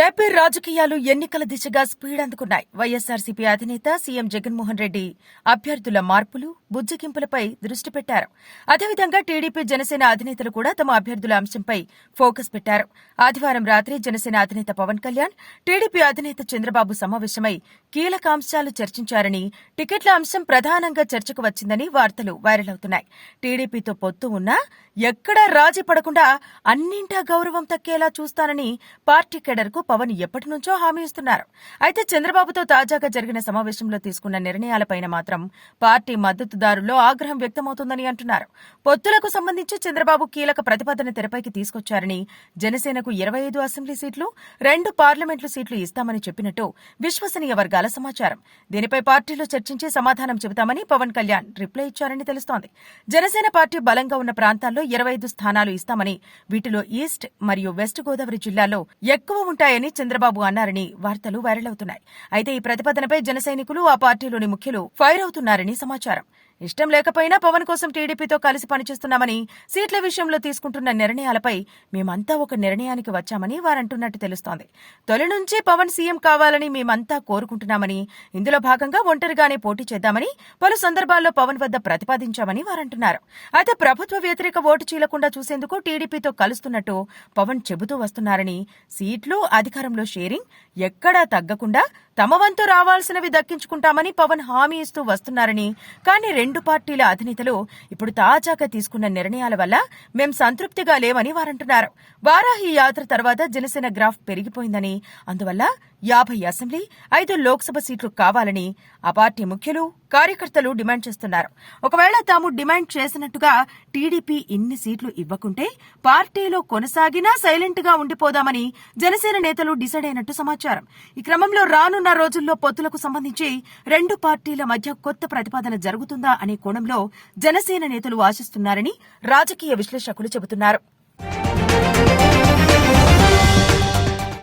AP రాజకీయాలు ఎన్నికల దిశగా స్పీడ్ అందుకున్నాయి. వైఎస్సార్సీపీ అధినేత సీఎం జగన్మోహన్ రెడ్డి అభ్యర్థుల మార్పులు బుజ్జగింపులపై దృష్టి పెట్టారు. అదేవిధంగా టీడీపీ జనసేన అధినేతలు కూడా తమ అభ్యర్థుల అంశంపై ఫోకస్ పెట్టారు. ఆదివారం రాత్రి జనసేన అధినేత పవన్ కళ్యాణ్ టీడీపీ అధినేత చంద్రబాబు సమావేశమై కీలక అంశాలు చర్చించారని టికెట్ల అంశం ప్రధానంగా చర్చకు వచ్చిందని వార్తలు వైరల్ అవుతున్నాయి. టీడీపీతో పొత్తు ఉన్నా ఎక్కడా రాజీ పడకుండా అన్నింటా గౌరవం తక్కేలా చూస్తానని పార్టీ కేడర్కు పవన్ ఎప్పటి నుంచో హామీ ఇస్తున్నారు. అయితే చంద్రబాబుతో తాజాగా జరిగిన సమావేశంలో తీసుకున్న నిర్ణయాలపైన మాత్రం పార్టీ మద్దతుదారుల్లో ఆగ్రహం వ్యక్తమవుతోందని అంటున్నారు. పొత్తులకు సంబంధించి చంద్రబాబు కీలక ప్రతిపాదన తెరపైకి తీసుకొచ్చారని జనసేనకు ఇరవై ఐదు అసెంబ్లీ సీట్లు రెండు పార్లమెంట్లు సీట్లు ఇస్తామని చెప్పినట్టు విశ్వసనీయ వర్గాల సమాచారం. దీనిపై పార్టీలో చర్చించి సమాధానం చెబుతామని పవన్ కళ్యాణ్ రిప్లై ఇచ్చారని తెలుస్తోంది. జనసేన పార్టీ బలంగా ఉన్న ప్రాంతాల్లో ఇరవై ఐదు స్థానాలు ఇస్తామని వీటిలో ఈస్ట్ మరియు వెస్ట్ గోదావరి జిల్లాలో ఎక్కువ ఉంటాయి ఉంటాయని చంద్రబాబు అన్నారని వార్తలు వైరల్ అవుతున్నాయి. అయితే ఈ ప్రతిపాదనపై జన సైనికులు ఆ పార్టీలోని ముఖ్యులు ఫైర్ అవుతున్నారని సమాచారం. ఇష్టం లేకపోయినా పవన్ కోసం టీడీపీతో కలిసి పనిచేస్తున్నామని సీట్ల విషయంలో తీసుకుంటున్న నిర్ణయాలపై మేమంతా ఒక నిర్ణయానికి వచ్చామని వారంటున్నట్టు తెలుస్తోంది. తొలి నుంచి పవన్ సీఎం కావాలని మేమంతా కోరుకుంటున్నామని ఇందులో భాగంగా ఒంటరిగానే పోటీ చేద్దామని పలు సందర్భాల్లో పవన్ వద్ద ప్రతిపాదించామని వారంటున్నారు. అయితే ప్రభుత్వ వ్యతిరేక ఓటు చీలకుండా చూసేందుకు టీడీపీతో కలుస్తున్నట్టు పవన్ చెబుతూ వస్తున్నారని సీట్లు అధికారంలో షేరింగ్ ఎక్కడా తగ్గకుండా తమ వంతు రావాల్సినవి దక్కించుకుంటామని పవన్ హామీ ఇస్తూ వస్తున్నారని కానీ రెండు పార్టీల అధినేతలు ఇప్పుడు తాజాగా తీసుకున్న నిర్ణయాల వల్ల మేం సంతృప్తిగా లేవని వారంటున్నారు. వారాహి యాత్ర తర్వాత జనసేన గ్రాఫ్ పెరిగిపోయిందని అందువల్ల యాభై అసెంబ్లీ ఐదు లోక్సభ సీట్లు కావాలని ఆ పార్టీ ముఖ్యులు కార్యకర్తలు డిమాండ్ చేస్తున్నారు. ఒకవేళ తాము డిమాండ్ చేసినట్టుగా టీడీపీ ఇన్ని సీట్లు ఇవ్వకుంటే పార్టీలో కొనసాగినా సైలెంట్గా ఉండిపోదామని జనసేన నేతలు డిసైడ్ అయినట్టు సమాచారం. ఈ క్రమంలో రానున్న రోజుల్లో పొత్తులకు సంబంధించి రెండు పార్టీల మధ్య కొత్త ప్రతిపాదన జరుగుతుందా అనే కోణంలో జనసేన నేతలు ఆశిస్తున్నారని రాజకీయ విశ్లేషకులు చెబుతున్నారు.